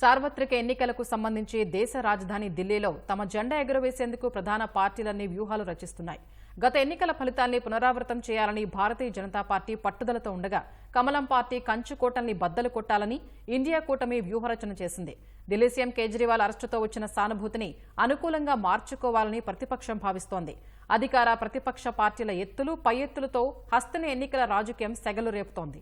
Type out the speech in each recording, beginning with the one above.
సార్వత్రిక ఎన్నికలకు సంబంధించి దేశ రాజధాని ఢిల్లీలో తమ జెండా ఎగురవేసేందుకు ప్రధాన పార్టీలన్నీ వ్యూహాలు రచిస్తున్నాయి. గత ఎన్నికల ఫలితాల్ని పునరావృతం చేయాలని భారతీయ జనతా పార్టీ పట్టుదలతో ఉండగా కమలం పార్టీ కంచుకోటల్ని బద్దలు కొట్టాలని ఇండియా కూటమి వ్యూహరచన చేసింది. ఢిల్లీ సీఎం కేజ్రీవాల్ అరెస్టుతో వచ్చిన సానుభూతిని అనుకూలంగా మార్చుకోవాలని ప్రతిపక్షం భావిస్తోంది. అధికార ప్రతిపక్ష పార్టీల ఎత్తులు పై ఎత్తులతో హస్తని ఎన్నికల రాజకీయం సెగలు రేపుతోంది.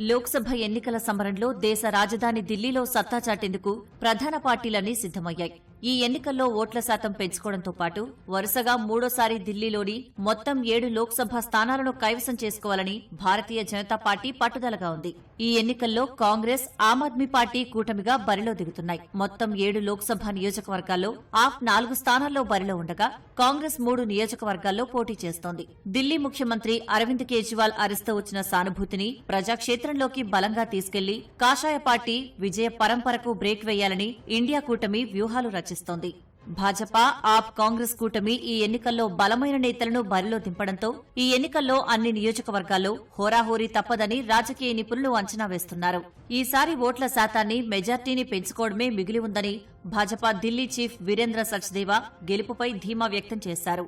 లోక్సభ ఎన్నికల సమరంలో దేశ రాజధాని ఢిల్లీలో సత్తా చాటేందుకు ప్రధాన పార్టీలన్నీ సిద్దమయ్యాయి ఈ ఎన్నికల్లో ఓట్ల శాతం పెంచుకోవడంతో పాటు వరుసగా మూడోసారి ఢిల్లీలోని మొత్తం ఏడు లోక్సభ స్థానాలను కైవసం చేసుకోవాలని భారతీయ జనతా పార్టీ పట్టుదలగా ఉంది. ఈ ఎన్నికల్లో కాంగ్రెస్ ఆమ్ ఆద్మీ పార్టీ కూటమిగా బరిలో దిగుతున్నాయి. మొత్తం ఏడు లోక్సభ నియోజకవర్గాల్లో ఆప్ నాలుగు స్థానాల్లో బరిలో ఉండగా కాంగ్రెస్ మూడు నియోజకవర్గాల్లో పోటీ చేస్తోంది. ఢిల్లీ ముఖ్యమంత్రి అరవింద్ కేజ్రీవాల్ అరెస్టు వచ్చిన సానుభూతిని ప్రజాక్షేత్రంలోకి బలంగా తీసుకెళ్ళి కాషాయ పార్టీ విజయ పరంపరకు బ్రేక్ వేయాలని ఇండియా కూటమి వ్యూహాలు రచిస్తోంది భాజపా ఆప్ కాంగ్రెస్ కూటమి ఈ ఎన్నికల్లో బలమైన నేతలను బరిలో దింపడంతో ఈ ఎన్నికల్లో అన్ని నియోజకవర్గాల్లో హోరాహోరీ తప్పదని రాజకీయ నిపుణులు అంచనా వేస్తున్నారు. ఈసారి ఓట్ల శాతాన్ని మెజార్టీని పెంచుకోవడమే మిగిలి ఉందని భాజపా ఢిల్లీ చీఫ్ వీరేంద్ర సచ్దేవా గెలుపుపై ధీమా వ్యక్తం చేశారు.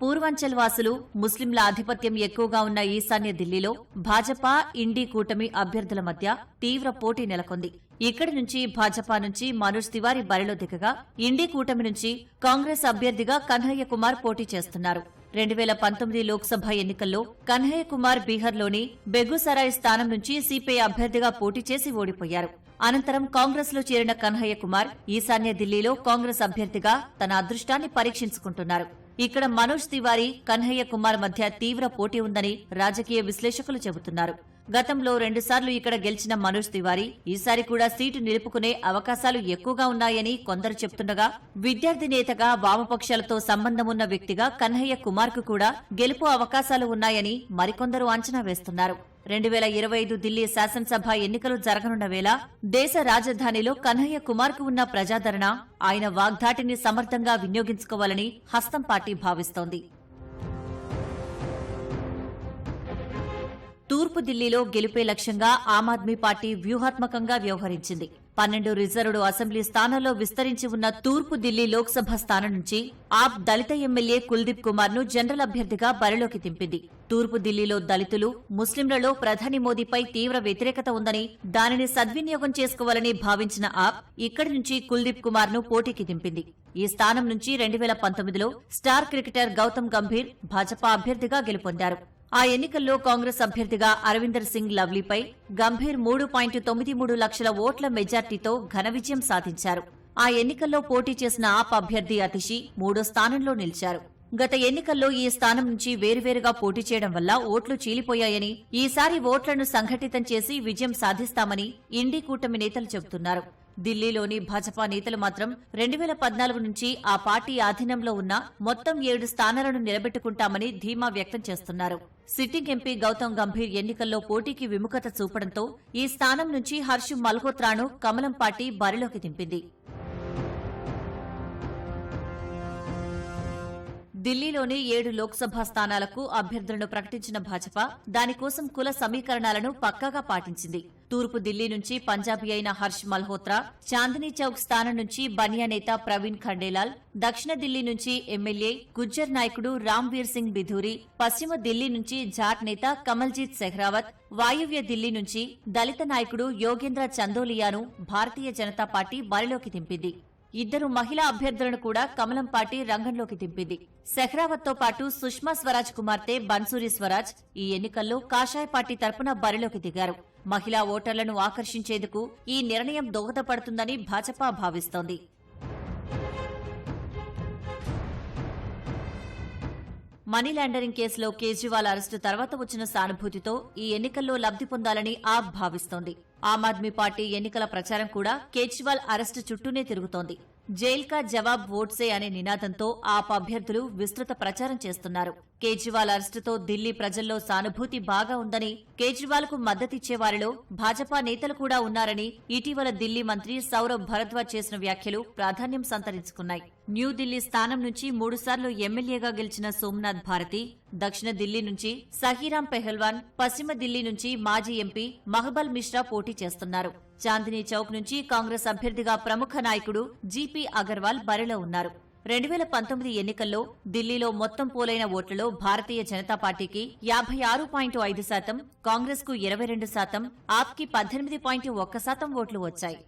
పూర్వాంచల్ వాసులు ముస్లింల ఆధిపత్యం ఎక్కువగా ఉన్న ఈశాన్య ఢిల్లీలో భాజపా ఇండీ కూటమి అభ్యర్థుల మధ్య తీవ్ర పోటీ నెలకొంది. ఇక్కడి నుంచి భాజపా నుంచి మనోజ్ తివారీ బరిలో దిగగా ఇండి కూటమి నుంచి కాంగ్రెస్ అభ్యర్థిగా కన్హయ్య కుమార్ పోటీ చేస్తున్నారు. రెండు వేల పంతొమ్మిది లోక్సభ ఎన్నికల్లో కన్హయ్య కుమార్ బీహార్లోని బెగుసరాయ్ స్థానం నుంచి సిపిఐ అభ్యర్థిగా పోటీ చేసి ఓడిపోయారు. అనంతరం కాంగ్రెస్లో చేరిన కన్హయ్య కుమార్ ఈశాన్య ఢిల్లీలో కాంగ్రెస్ అభ్యర్థిగా తన అదృష్టాన్ని పరీక్షించుకుంటున్నారు. ఇక్కడ మనోజ్ తివారీ కన్హయ్య కుమార్ మధ్య తీవ్ర పోటీ ఉందని రాజకీయ విశ్లేషకులు చెబుతున్నారు. గతంలో రెండుసార్లు ఇక్కడ గెలిచిన మనోజ్ తివారీ ఈసారి కూడా సీటు నిలుపుకునే అవకాశాలు ఎక్కువగా ఉన్నాయని కొందరు చెబుతుండగా విద్యార్థి నేతగా వామపక్షాలతో సంబంధమున్న వ్యక్తిగా కన్హయ్య కుమార్కు కూడా గెలుపు అవకాశాలు ఉన్నాయని మరికొందరు అంచనా వేస్తున్నారు. రెండు వేల ఇరవై ఐదు ఢిల్లీ శాసనసభ ఎన్నికలు జరగనున్న వేళ దేశ రాజధానిలో కన్హయ్య కుమార్కు ఉన్న ప్రజాదరణ ఆయన వాగ్దాటిని సమర్థంగా వినియోగించుకోవాలని హస్తం పార్టీ భావిస్తోంది. తూర్పు ఢిల్లీలో గెలుపే లక్ష్యంగా ఆమ్ ఆద్మీ పార్టీ వ్యూహాత్మకంగా వ్యవహరించింది. పన్నెండు రిజర్వ్డ్ అసెంబ్లీ స్థానాల్లో విస్తరించి ఉన్న తూర్పు ఢిల్లీ లోక్సభ స్థానం నుంచి ఆప్ దళిత ఎమ్మెల్యే కుల్దీప్ కుమార్ను జనరల్ అభ్యర్థిగా బరిలోకి దింపింది. తూర్పు ఢిల్లీలో దళితులు ముస్లింలలో ప్రధాని మోదీపై తీవ్ర వ్యతిరేకత ఉందని దానిని సద్వినియోగం చేసుకోవాలని భావించిన ఆప్ ఇక్కడి నుంచి కుల్దీప్ కుమార్ను పోటీకి దింపింది. ఈ స్థానం నుంచి రెండు వేల పంతొమ్మిదిలో స్టార్ క్రికెటర్ గౌతమ్ గంభీర్ భాజపా అభ్యర్థిగా గెలుపొందారు. ఆ ఎన్నికల్లో కాంగ్రెస్ అభ్యర్థిగా అరవిందర్ సింగ్ లవ్లీపై గంభీర్ మూడు పాయింట్ తొమ్మిది మూడు లక్షల ఓట్ల మెజార్టీతో ఘన విజయం సాధించారు. ఆ ఎన్నికల్లో పోటీ చేసిన ఆప్ అభ్యర్థి అతిషి మూడో స్థానంలో నిలిచారు. గత ఎన్నికల్లో ఈ స్థానం నుంచి వేరువేరుగా పోటీ చేయడం వల్ల ఓట్లు చీలిపోయాయని ఈసారి ఓట్లను సంఘటితం చేసి విజయం సాధిస్తామని ఇండి కూటమి నేతలు చెబుతున్నారు. ఢిల్లీలోని భాజపా నేతలు మాత్రం రెండు వేల పద్నాలుగు నుంచి ఆ పార్టీ ఆధీనంలో ఉన్న మొత్తం ఏడు స్థానాలను నిలబెట్టుకుంటామని ధీమా వ్యక్తం చేస్తున్నారు. సిట్టింగ్ ఎంపీ గౌతమ్ గంభీర్ ఎన్నికల్లో పోటీకి విముఖత చూపడంతో ఈ స్థానం నుంచి హర్ష్ మల్హోత్రాను కమలం పార్టీ బరిలోకి దింపింది. ఢిల్లీలోని ఏడు లోక్సభ స్థానాలకు అభ్యర్థులను ప్రకటించిన భాజపా దానికోసం కుల సమీకరణాలను పక్కాగా పాటించింది. తూర్పు ఢిల్లీ నుంచి పంజాబీ అయిన హర్ష్ మల్హోత్రా చాందినీ చౌక్ స్థానం నుంచి బనియా నేత ప్రవీణ్ ఖండేలాల్ దక్షిణ ఢిల్లీ నుంచి ఎమ్మెల్యే గుజ్జర్ నాయకుడు రామ్వీర్ సింగ్ బిధూరి పశ్చిమ ఢిల్లీ నుంచి జాట్ నేత కమల్జీత్ సెహ్రావత్ వాయువ్య ఢిల్లీ నుంచి దళిత నాయకుడు యోగేంద్ర చందోలియాను భారతీయ జనతా పార్టీ బరిలోకి దింపింది. ఇద్దరు మహిళా అభ్యర్థులను కూడా కమలం పార్టీ రంగంలోకి దింపింది. సెహ్రావత్తో పాటు సుష్మా స్వరాజ్ కుమార్తె బన్సూరి స్వరాజ్ ఈ ఎన్నికల్లో కాషాయ పార్టీ తరపున బరిలోకి దిగారు. మహిళా ఓటర్లను ఆకర్షించేందుకు ఈ నిర్ణయం దోహదపడుతుందని భాజపా భావిస్తోంది. మనీ లాండరింగ్ కేసులో కేజ్రీవాల్ అరెస్టు తర్వాత వచ్చిన సానుభూతితో ఈ ఎన్నికల్లో లబ్ది పొందాలని ఆప్ భావిస్తోంది. ఆమ్ ఆద్మీ పార్టీ ఎన్నికల ప్రచారం కూడా కేజ్రీవాల్ అరెస్టు చుట్టూనే తిరుగుతోంది. జైల్ కా జవాబ్ ఓట్సే అనే నినాదంతో ఆప్ అభ్యర్థులు విస్తృత ప్రచారం చేస్తున్నారు. కేజ్రీవాల్ అరెస్టుతో ఢిల్లీ ప్రజల్లో సానుభూతి బాగా ఉందని కేజ్రీవాల్కు మద్దతిచ్చే వారిలో భాజపా నేతలు కూడా ఉన్నారని ఇటీవల ఢిల్లీ మంత్రి సౌరభ్ భరద్వాజ్ చేసిన వ్యాఖ్యలు ప్రాధాన్యం సంతరించుకున్నాయి. న్యూఢిల్లీ స్థానం నుంచి మూడుసార్లు ఎమ్మెల్యేగా గెలిచిన సోమనాథ్ భారతి దక్షిణ ఢిల్లీ నుంచి సహీరాం పెహల్వాన్ పశ్చిమ ఢిల్లీ నుంచి మాజీ ఎంపీ మహబల్ మిశ్రా పోటీ చేస్తున్నారు. చాందినీ చౌక్ నుంచి కాంగ్రెస్ అభ్యర్థిగా ప్రముఖ నాయకుడు జీపీ అగర్వాల్ బరిలో ఉన్నారు. రెండు వేల పంతొమ్మిది ఎన్నికల్లో ఢిల్లీలో మొత్తం పోలైన ఓట్లలో భారతీయ జనతా పార్టీకి యాభై ఆరు పాయింట్ ఐదు శాతం కాంగ్రెస్కు ఇరవై రెండు శాతం ఆప్కి పద్దెనిమిది పాయింట్ ఒక్క శాతం ఓట్లు వచ్చాయి.